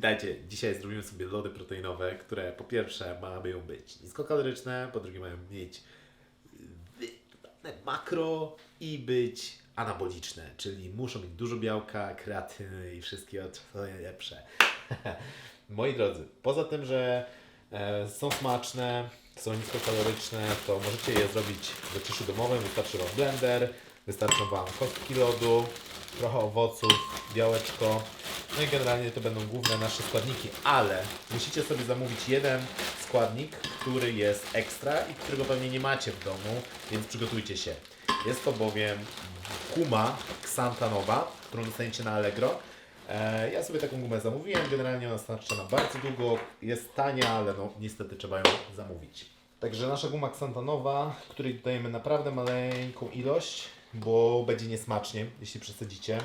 Witajcie, dzisiaj zrobimy sobie lody proteinowe, które po pierwsze mają być niskokaloryczne, po drugie mają mieć makro i być anaboliczne, czyli muszą mieć dużo białka, kreatyny i wszystkiego, co najlepsze. Moi drodzy, poza tym, że e, są smaczne, są niskokaloryczne, to możecie je zrobić w zaciszu domowym, wystarczy Wam blender, wystarczą Wam kostki lodu, trochę owoców, białeczko, no i generalnie to będą główne nasze składniki, ale musicie sobie zamówić jeden składnik, który jest ekstra i którego pewnie nie macie w domu, więc przygotujcie się. Jest to bowiem guma ksantanowa, którą dostaniecie na Allegro. E, Ja sobie taką gumę zamówiłem, generalnie ona starcza na bardzo długo, jest tania, ale no niestety trzeba ją zamówić. Także nasza guma ksantanowa, której dodajemy naprawdę maleńką ilość, bo będzie niesmacznie, jeśli przesadzicie.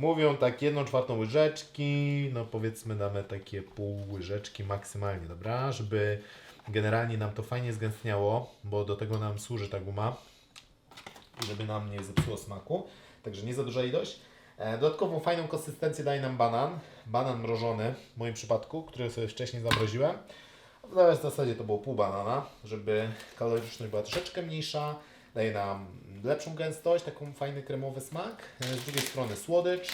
Mówią tak jedną czwartą łyżeczki, no powiedzmy damy takie pół łyżeczki maksymalnie, dobra? Żeby generalnie nam to fajnie zgęstniało, bo do tego nam służy ta guma żeby nam nie zepsuło smaku. Także nie za duża ilość. E, Dodatkową fajną konsystencję daje nam banan. Banan mrożony w moim przypadku, który sobie wcześniej zamroziłem. W zasadzie to było pół banana, żeby kaloryczność była troszeczkę mniejsza. Daje nam lepszą gęstość, taką fajny kremowy smak. E, Z drugiej strony słodycz,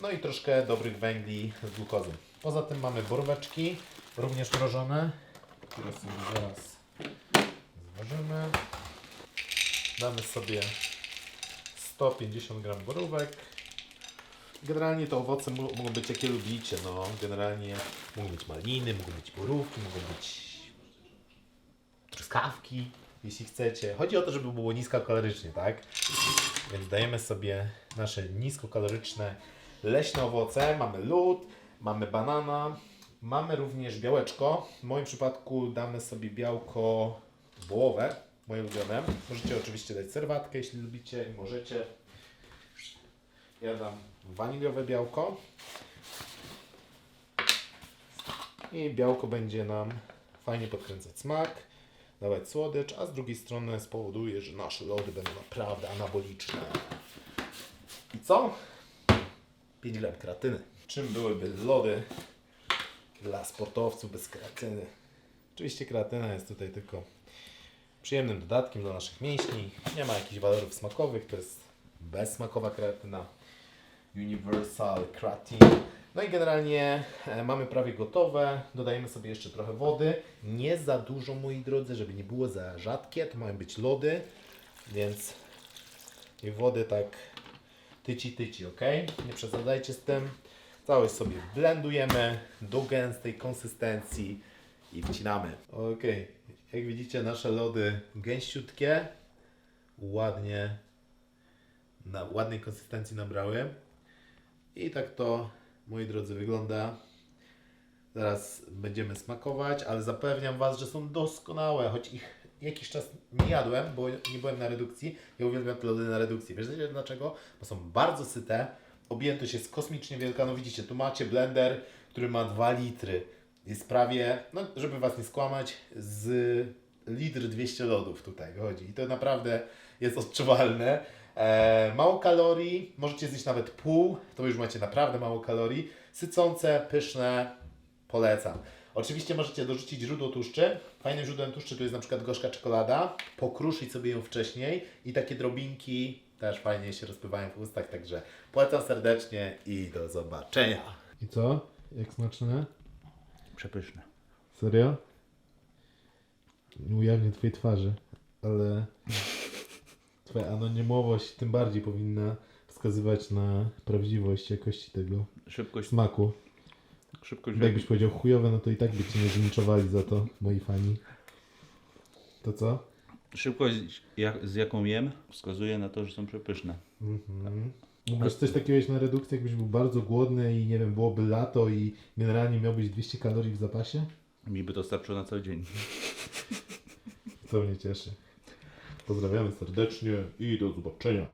no i troszkę dobrych węgli z glukozy. Poza tym mamy boróweczki, również mrożone, które sobie zaraz zważymy. Damy sobie 150 gram borówek. Generalnie te owoce mo- mogą być jakie lubicie. No, generalnie mogą być maliny, mogą być borówki, mogą być truskawki, jeśli chcecie. Chodzi o to, żeby było niskokalorycznie, tak? Więc dajemy sobie nasze niskokaloryczne leśne owoce. Mamy lód, mamy banana, mamy również białeczko. W moim przypadku damy sobie białko wołowe, moje ulubione. Możecie oczywiście dać serwatkę, jeśli lubicie i możecie. Ja dam waniliowe białko. I białko będzie nam fajnie podkręcać smak, dawać słodycz, a z drugiej strony spowoduje, że nasze lody będą naprawdę anaboliczne. I co? 5 gram kreatyny. Czym byłyby lody dla sportowców bez kreatyny? Oczywiście kreatyna jest tutaj tylko przyjemnym dodatkiem do naszych mięśni. Nie ma jakichś walorów smakowych, to jest bezsmakowa kreatyna. Universal Creatine. No i generalnie e, mamy prawie gotowe. Dodajemy sobie jeszcze trochę wody. Nie za dużo, moi drodzy, żeby nie było za rzadkie. To mają być lody, więc i wody tak tyci tyci, ok? Nie przesadzajcie z tym. Całość sobie blendujemy do gęstej konsystencji i wcinamy. Ok, jak widzicie nasze lody gęściutkie, ładnie, na ładnej konsystencji nabrały. I tak to, moi drodzy, wygląda. Zaraz będziemy smakować, ale zapewniam Was, że są doskonałe, choć ich jakiś czas nie jadłem, bo nie byłem na redukcji. Ja uwielbiam te lody na redukcji. Wiesz dlaczego? Bo są bardzo syte, objętość jest kosmicznie wielka. No widzicie, tu macie blender, który ma 2 litry. Jest prawie, no żeby Was nie skłamać, z litr 200 lodów tutaj wychodzi. I to naprawdę jest odczuwalne. E, mało kalorii, możecie zjeść nawet pół, to już macie naprawdę mało kalorii. Sycące, pyszne, polecam. Oczywiście możecie dorzucić źródło tłuszczy. Fajnym źródłem tłuszczy to jest na przykład gorzka czekolada. Pokruszyć sobie ją wcześniej i takie drobinki też fajnie się rozpływają w ustach, także polecam serdecznie i do zobaczenia. I co? Jak smaczne? Przepyszne. Serio? Nie ujawnię twojej twarzy, ale twoja anonimowość tym bardziej powinna wskazywać na prawdziwość jakości tego Szybkość, smaku. szybkość Bo Jakbyś powiedział chujowe, no to i tak by cię nie zlinczowali za to, moi fani. To co? szybkość jak, z jaką jem wskazuje na to, że są przepyszne. Mhm. Masz coś takiego mieć na redukcji, jakbyś był bardzo głodny i nie wiem, byłoby lato i generalnie miałbyś 200 kalorii w zapasie? Mi by to starczyło na cały dzień. To mnie cieszy. Pozdrawiamy serdecznie i do zobaczenia.